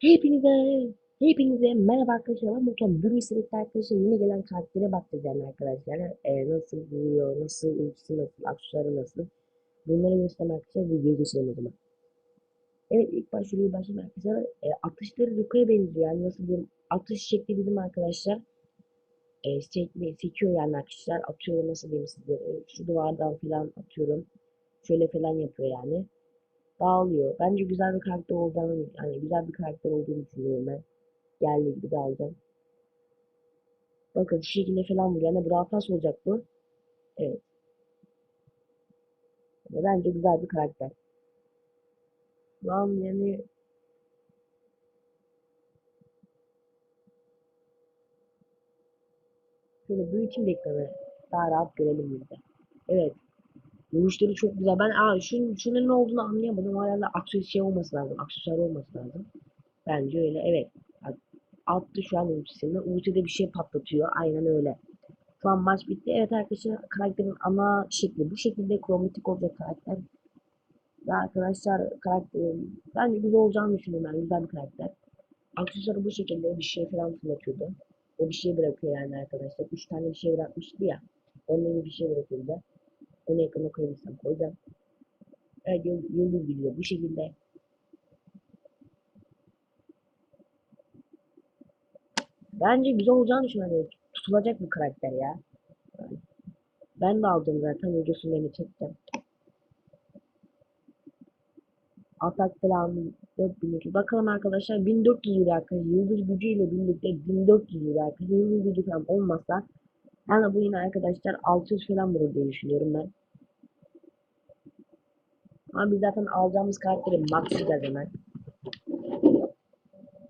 Hepinize, hepinize merhaba arkadaşlar. Ben Mutlu. Bugün sürekli arkadaşlar yeni gelen karaktere bakacağım arkadaşlar. Ee, nasıl vuruyor, nasıl ultisi nasıl, aksesuarı nasıl. Bunları göstermek arkadaşlar videoya geçelim o zaman. Evet ilk başta bir başlayalım arkadaşlar. E, atışları Luko'ya benziyor yani nasıl diyeyim. Atış şekli bizim arkadaşlar. E, şekli sekiyor yani arkadaşlar. Atıyorum nasıl diyeyim size. E, şu duvardan falan atıyorum. Şöyle falan yapıyor yani dağılıyor. Bence güzel bir karakter olacağını, yani güzel bir karakter olduğunu düşünüyorum ben. Geldiği gibi de alacağım. Bakın şu şekilde falan vuruyor. Yani Brawl Pass olacak bu. Evet. Yani bence güzel bir karakter. Lan yani şöyle büyüteyim de ekranı. Daha rahat görelim de. Evet. Vuruşları çok güzel. Ben aa şunun, şunun ne olduğunu anlayamadım. Hala aksesuar şey olması lazım. Aksesuar olması lazım. Bence öyle. Evet. Attı şu an ultisini. Ultide bir şey patlatıyor. Aynen öyle. Şu an maç bitti. Evet arkadaşlar karakterin ana şekli. Bu şekilde kromatik olacak karakter. Ve arkadaşlar karakterin bence güzel olacağını düşünüyorum ben. Güzel bir karakter. Aksesuarı bu şekilde bir şey falan fırlatıyordu. O bir şey bırakıyor yani arkadaşlar. Üç tane bir şey bırakmıştı ya. Onun bir şey bırakıyordu. Onu ekrana koyabilsem koyacağım. Evet yıldız gidiyor bu şekilde. Bence güzel olacağını düşünüyorum. Tutulacak bir karakter ya. Ben de aldım zaten videosunu çektim. Atak falan 4200. Bakalım arkadaşlar 1400 lira arkadaşlar. Yıldız gücüyle birlikte 1400 lira arkadaşlar. Yıldız gücü falan olmazsa yani bu yine arkadaşlar 600 falan bulur diye düşünüyorum ben. Ama biz zaten alacağımız karakteri maxlayacağız hemen.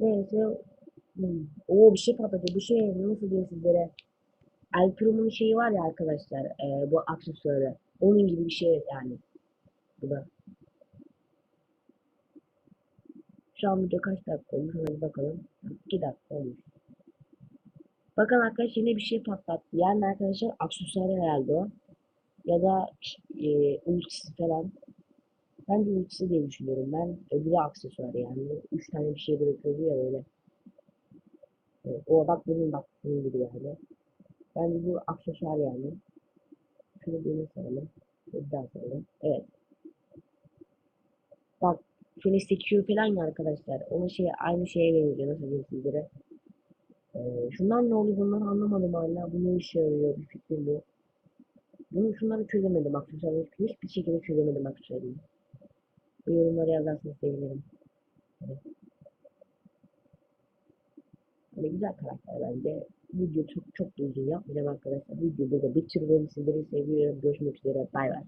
Neyse. Hmm. Oo bir şey patladı. Bu şey nasıl diyeyim sizlere. El Primo'nun şeyi var ya arkadaşlar. E, bu aksesuarı. Onun gibi bir şey yani. Bu da. Şu an video kaç dakika olmuş ona bakalım. 2 dakika olmuş. Bakın arkadaşlar yine bir şey patlattı. Yani arkadaşlar aksesuarı herhalde o. Ya da e, ultisi falan. Bence ultisi diye düşünüyorum. Ben öbürü aksesuar yani. Üç tane bir şey bırakıyordu ya böyle. Evet, o bak bunun bak bunun gibi yani. Bence bu aksesuar yani. Şunu saralım. Bir daha saralım. Evet. Bak şöyle sekiyor falan ya arkadaşlar. Onun şey aynı şeye benziyor. Nasıl diyeyim sizlere. Ee, şunlar ne oluyor bunları anlamadım hala. Bu ne işe yarıyor bir fikrim bu. Bunu şunları çözemedim aksesuarı. Hiçbir şekilde çözemedim aksesuarı. Bu yorumlara yazarsanız sevinirim. Evet. Böyle güzel karakter bence. Video çok çok uzun yapmayacağım arkadaşlar. Videoda da bitiriyorum. Sizleri seviyorum. Görüşmek üzere. Bay bay.